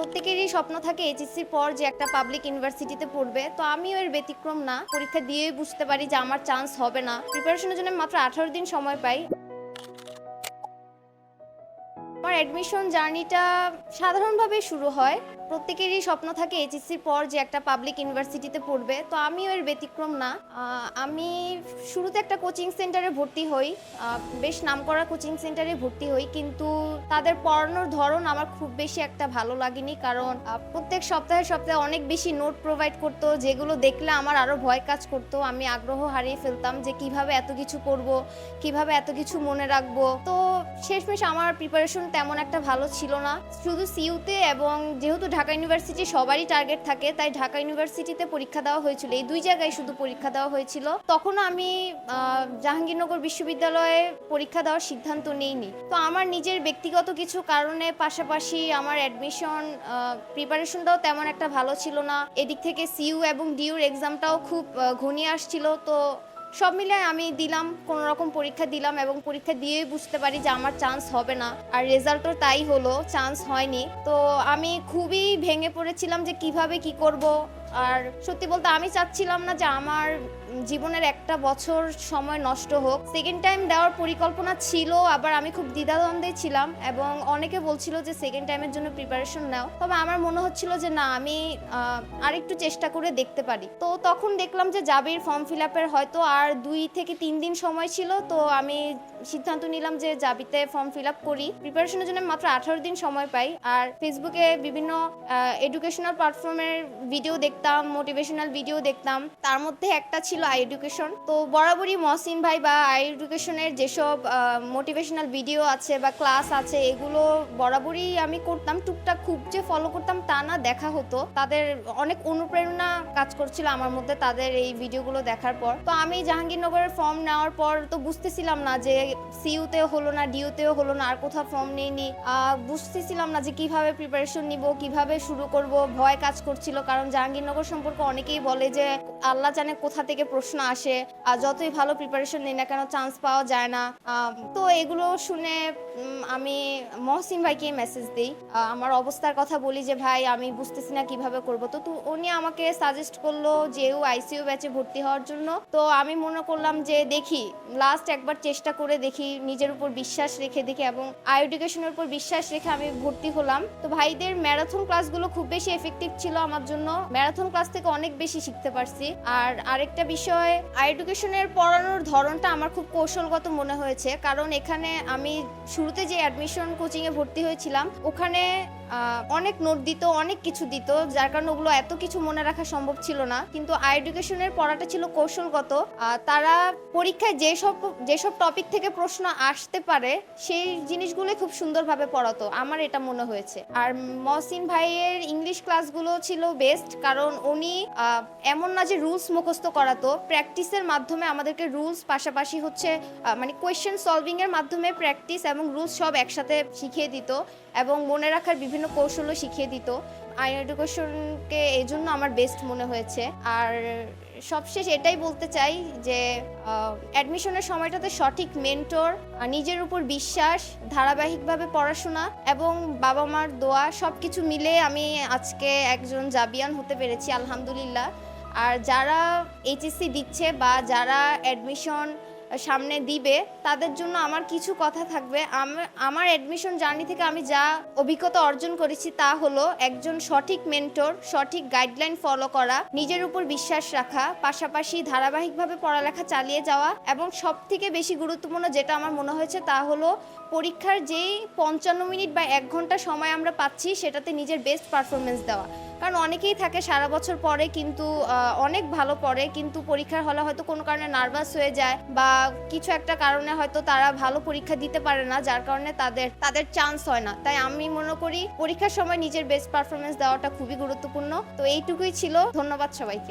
প্রত্যেকেরই স্বপ্ন থাকে এইচএসসির পর যে একটা পাবলিক ইউনিভার্সিটিতে পড়বে। তো আমিও এর ব্যতিক্রম না। পরীক্ষা দিয়েই বুঝতে পারি যে আমার চান্স হবে না। প্রিপারেশনের জন্য মাত্র আঠারো দিন সময় পাই। আমার অ্যাডমিশন জার্নিটা সাধারণভাবে শুরু হয়। প্রত্যেকেরই স্বপ্ন থাকে এইচএসসির পর যে একটা পাবলিক ইউনিভার্সিটিতে পড়বে। তো আমিও এর ব্যতিক্রম না। আমি শুরুতে একটা কোচিং সেন্টারে ভর্তি হই। বেশ নামকরা কোচিং সেন্টারে ভর্তি হই। কিন্তু তাদের পড়ানোর ধরন আমার খুব বেশি একটা ভালো লাগেনি। কারণ প্রত্যেক সপ্তাহে সপ্তাহে অনেক বেশি নোট প্রোভাইড করতো, যেগুলো দেখলে আমার আরও ভয় কাজ করতো। আমি আগ্রহ হারিয়ে ফেলতাম যে কীভাবে এত কিছু করব, কীভাবে এত কিছু মনে রাখব। তো শেষমেশ আমার প্রিপারেশন তেমন একটা ভালো ছিল না। শুধু সিইউতে এবং যেহেতু ঢাকা ইউনিভার্সিটি সবারই টার্গেট থাকে, তাই ঢাকা ইউনিভার্সিটিতে পরীক্ষা দেওয়া হয়েছিল। এই দুই জায়গায় শুধু পরীক্ষা দেওয়া হয়েছিল। তখনও আমি জাহাঙ্গীরনগর বিশ্ববিদ্যালয়ে পরীক্ষা দেওয়ার সিদ্ধান্ত নিইনি। তো আমার নিজের ব্যক্তিগত কিছু কারণে পাশাপাশি আমার অ্যাডমিশন প্রিপারেশনটাও তেমন একটা ভালো ছিল না। এদিক থেকে সিইউ এবং ডিউর এক্সামটাও খুব ঘনিয়ে আসছিল। তো সব মিলিয়ে আমি দিলাম, কোনো রকম পরীক্ষা দিলাম এবং পরীক্ষা দিয়েই বুঝতে পারি যে আমার চান্স হবে না। আর রেজাল্টও তাই হলো চান্স হয়নি। তো আমি খুবই ভেঙে পড়েছিলাম যে কীভাবে কি করব। আর সত্যি বলতে আমি চাচ্ছিলাম না যে আমার জীবনের একটা বছর সময় নষ্ট হোক। সেকেন্ড টাইম দেওয়ার পরিকল্পনা ছিল, আবার আমি খুব দ্বিধাদ্বন্দ্বে ছিলাম এবং অনেকে বলছিল যে সেকেন্ড টাইমের জন্য প্রিপারেশন নাও। তবে আমার মনে হচ্ছিল যে না, আমি আরেকটু চেষ্টা করে দেখতে পারি। তো তখন দেখলাম যে জাবির ফর্ম ফিল আপের হয়তো আর দুই থেকে তিন দিন সময় ছিল, তো আমি সিদ্ধান্ত নিলাম যে জাবিতে ফর্ম ফিল আপ করি। প্রিপারেশনের জন্য মাত্র আঠারো দিন সময় পাই। আর ফেসবুকে বিভিন্ন এডুকেশনাল প্ল্যাটফর্মের ভিডিও দেখতাম মোটিভেশনাল ভিডিও দেখতাম। তার মধ্যে একটা ছিল আই এডুকেশন। তো বরাবরই মহসিন ভাই বা আই এডুকেশনের যেসব মোটিভেশনাল ভিডিও আছে বা ক্লাস আছে, এগুলো বরাবরই আমি করতাম। টুকটাক খুব যে ফলো করতাম তা না, দেখা হতো। তাদের অনেক অনুপ্রেরণা কাজ করছিল আমার মধ্যে তাদের এই ভিডিওগুলো দেখার পর। তো আমি জাহাঙ্গীরনগরের ফর্ম নেওয়ার পর তো বুঝতেছিলাম না যে সিইউতেও হলো না ডিউতেও হলো না, আর কোথাও ফর্ম নেইনি। বুঝতেছিলাম না যে কীভাবে প্রিপারেশন নিব, কীভাবে শুরু করব। ভয় কাজ করছিল, কারণ জাহাঙ্গীরনগর সম্পর্কে অনেকেই বলে যে, আল্লাহ জানে কোথা থেকে প্রশ্ন আসে, আর যতই ভালো প্রিপারেশন নিই না কেন চান্স পাওয়া যায় না। তো এগুলো শুনে আমি মহসিন ভাইকে মেসেজ দিই। আমার অবস্থার কথা বলি যে, ভাই, আমি বুঝতেছি না কীভাবে করব। তু- উনি আমাকে সাজেস্ট করল যে, ও আইসিইউ ব্যাচে ভর্তি হওয়ার জন্য। তো আমি মনে করলাম যে, দেখি লাস্ট একবার চেষ্টা করে দেখি, নিজের উপর বিশ্বাস রেখে দেখি এবং আই এডুকেশনের উপর বিশ্বাস রেখে আমি ভর্তি হলাম। তো ভাইদের ম্যারাথন ক্লাসগুলো খুব বেশি এফেক্টিভ ছিল আমার জন্য। ম্যারাথন ক্লাস থেকে অনেক বেশি শিখতে পারছি। আর আরেকটা বিষয় আই এডুকেশনের পড়ানোর ধরনটা আমার খুব কৌশলগত মনে হয়েছে। কারণ এখানে আমি শুরুতে যে অ্যাডমিশন কোচিংয়ে ভর্তি হয়েছিলাম, ওখানে অনেক নোট দিত, অনেক কিছু দিত, যার কারণে ওগুলো এত কিছু মনে রাখা সম্ভব ছিল না। কিন্তু আই এডুকেশনের পড়াটা ছিল কৌশলগত। তারা পরীক্ষায় যেসব যেসব টপিক থেকে প্রশ্ন আসতে পারে, সেই জিনিসগুলোই খুব সুন্দরভাবে পড়াতো। আমার এটা মনে হয়েছে। আর মহসিন ভাইয়ের ইংলিশ ক্লাসগুলো ছিল বেস্ট কারণ উনি এমন না যে রুলস মুখস্থ করাতো। প্র্যাকটিসের মাধ্যমে আমাদেরকে রুলস পাশাপাশি হচ্ছে মানে কোয়েশ্চেন সলভিংয়ের মাধ্যমে প্র্যাকটিস এবং রুলস সব একসাথে শিখিয়ে দিত। এবং মনে রাখার বিভিন্ন কৌশলও শিখিয়ে দিত। আই এডুকেশনকে এই জন্য আমার বেস্ট মনে হয়েছে। আর সবশেষ এটাই বলতে চাই যে অ্যাডমিশনের সময়টাতে সঠিক মেন্টর নিজের উপর বিশ্বাস, ধারাবাহিকভাবে পড়াশোনা এবং বাবা মার দোয়া সব কিছু মিলে আমি আজকে একজন জাবিয়ান হতে পেরেছি, আলহামদুলিল্লাহ। আর যারা এইচএসসি দিচ্ছে বা যারা অ্যাডমিশন সামনে দিবে, তাদের জন্য আমার কিছু কথা থাকবে। আমার অ্যাডমিশন জার্নি থেকে আমি যা অভিজ্ঞতা অর্জন করেছি তা হলো একজন সঠিক মেন্টর সঠিক গাইডলাইন ফলো করা, নিজের উপর বিশ্বাস রাখা, পাশাপাশি ধারাবাহিকভাবে পড়ালেখা চালিয়ে যাওয়া এবং সব থেকে বেশি গুরুত্বপূর্ণ যেটা আমার মনে হয়েছে তা হলো পরীক্ষার যেই পঞ্চান্ন মিনিট বা এক ঘণ্টা সময় আমরা পাচ্ছি সেটাতে নিজের বেস্ট পারফরমেন্স দেওয়া। কারণ অনেকেই থাকে সারা বছর পরে কিন্তু অনেক ভালো পড়ে কিন্তু পরীক্ষার হলে হয়তো কোনো কারণে নার্ভাস হয়ে যায় বা কিছু একটা কারণে হয়তো তারা ভালো পরীক্ষা দিতে পারে না, যার কারণে তাদের তাদের চান্স হয় না। তাই আমি মনে করি পরীক্ষার সময় নিজের বেস্ট পারফরমেন্স দেওয়াটা খুবই গুরুত্বপূর্ণ। তো এইটুকুই ছিল। ধন্যবাদ সবাইকে।